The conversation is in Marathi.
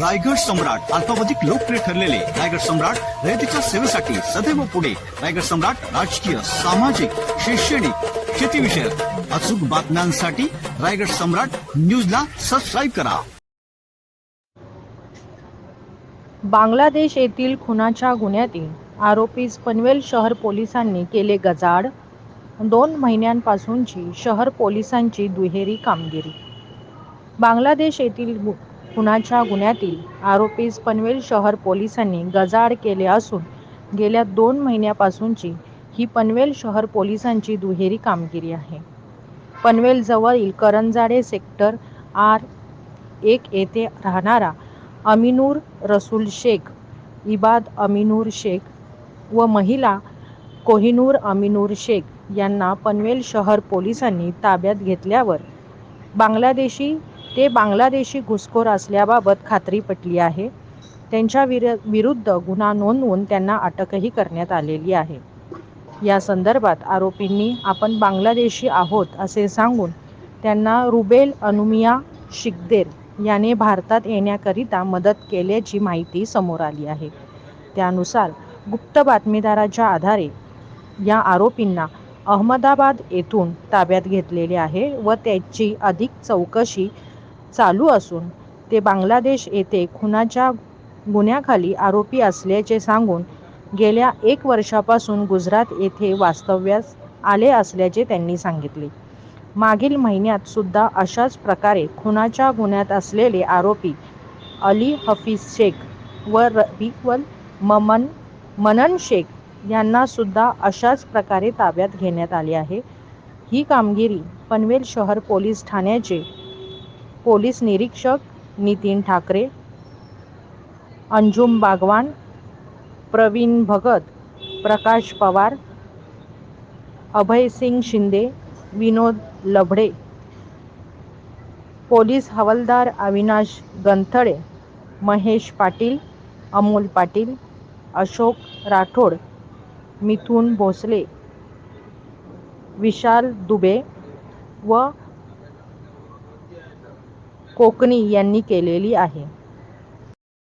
रायगड सम्राट अल्पावधिक लोकप्रिय ठरलेले रायगड सम्राट रयतेच्या सेवेसाठी सदैव पुढे. रायगड सम्राट राजकीय सामाजिक शैक्षणिक शेतीविषयक अचूक बातम्यांसाठी रायगड सम्राट न्यूजला सबस्क्राईब करा. बांगलादेश येथील खुनाच्या गुन्ह्यातील आरोपीस पनवेल शहर पोलिसांनी केले गजाड दोन महिन्यांपासूनची शहर पोलिसांची दुहेरी कामगिरी. बांगलादेश येथील खुनाच्या गुन्ह्यातील आरोपीस पनवेल शहर पोलिसांनी गजाआड केले असून गेल्या दोन महिन्यापासूनची ही पनवेल शहर पोलिसांची दुहेरी कामगिरी आहे. पनवेल जवळील करंजाडे सेक्टर आर एक येथे राहणारा अमिनूर रसूल शेख इबाद अमिनूर शेख व महिला कोहिनूर अमिनूर शेख यांना पनवेल शहर पोलिसांनी ताब्यात घेतल्यावर बांगलादेशी ते बांगलादेशी घुसखोर असल्याबाबत खात्री पटली आहे. त्यांच्या विर विरुद्ध गुन्हा नोंदवून त्यांना अटकही करण्यात आलेली आहे. या संदर्भात आरोपींनी आपण बांगलादेशी आहोत असे सांगून त्यांना रुबेल अनुमिया शिकदेर याने भारतात येण्याकरिता मदत केल्याची माहिती समोर आली आहे. त्यानुसार गुप्त बातमीदाराच्या आधारे या आरोपींना अहमदाबाद येथून ताब्यात घेतलेले आहे व त्याची अधिक चौकशी चालू असून ते बांगलादेश येथे खुनाच्या गुन्ह्याखाली आरोपी असल्याचे सांगून गेल्या एक वर्षापासून गुजरात येथे वास्तव्यास आले असल्याचे त्यांनी सांगितले. मागील महिन्यात सुद्धा अशाच प्रकारे खुनाच्या गुन्ह्यात असलेले आरोपी अली हफीज शेख व रबिकवल ममन मनन शेख यांना सुद्धा अशाच प्रकारे ताब्यात घेण्यात आले आहे. ही कामगिरी पनवेल शहर पोलीस ठाण्याचे पोलीस निरीक्षक नितीन ठाकरे अंजुम बागवान प्रवीण भगत प्रकाश पवार अभयसिंग शिंदे विनोद लभडे पोलीस हवालदार अविनाश गंथळे महेश पाटील अमोल पाटील अशोक राठोड मिथुन भोसले विशाल दुबे व कोकणी यांनी केलेली आहे.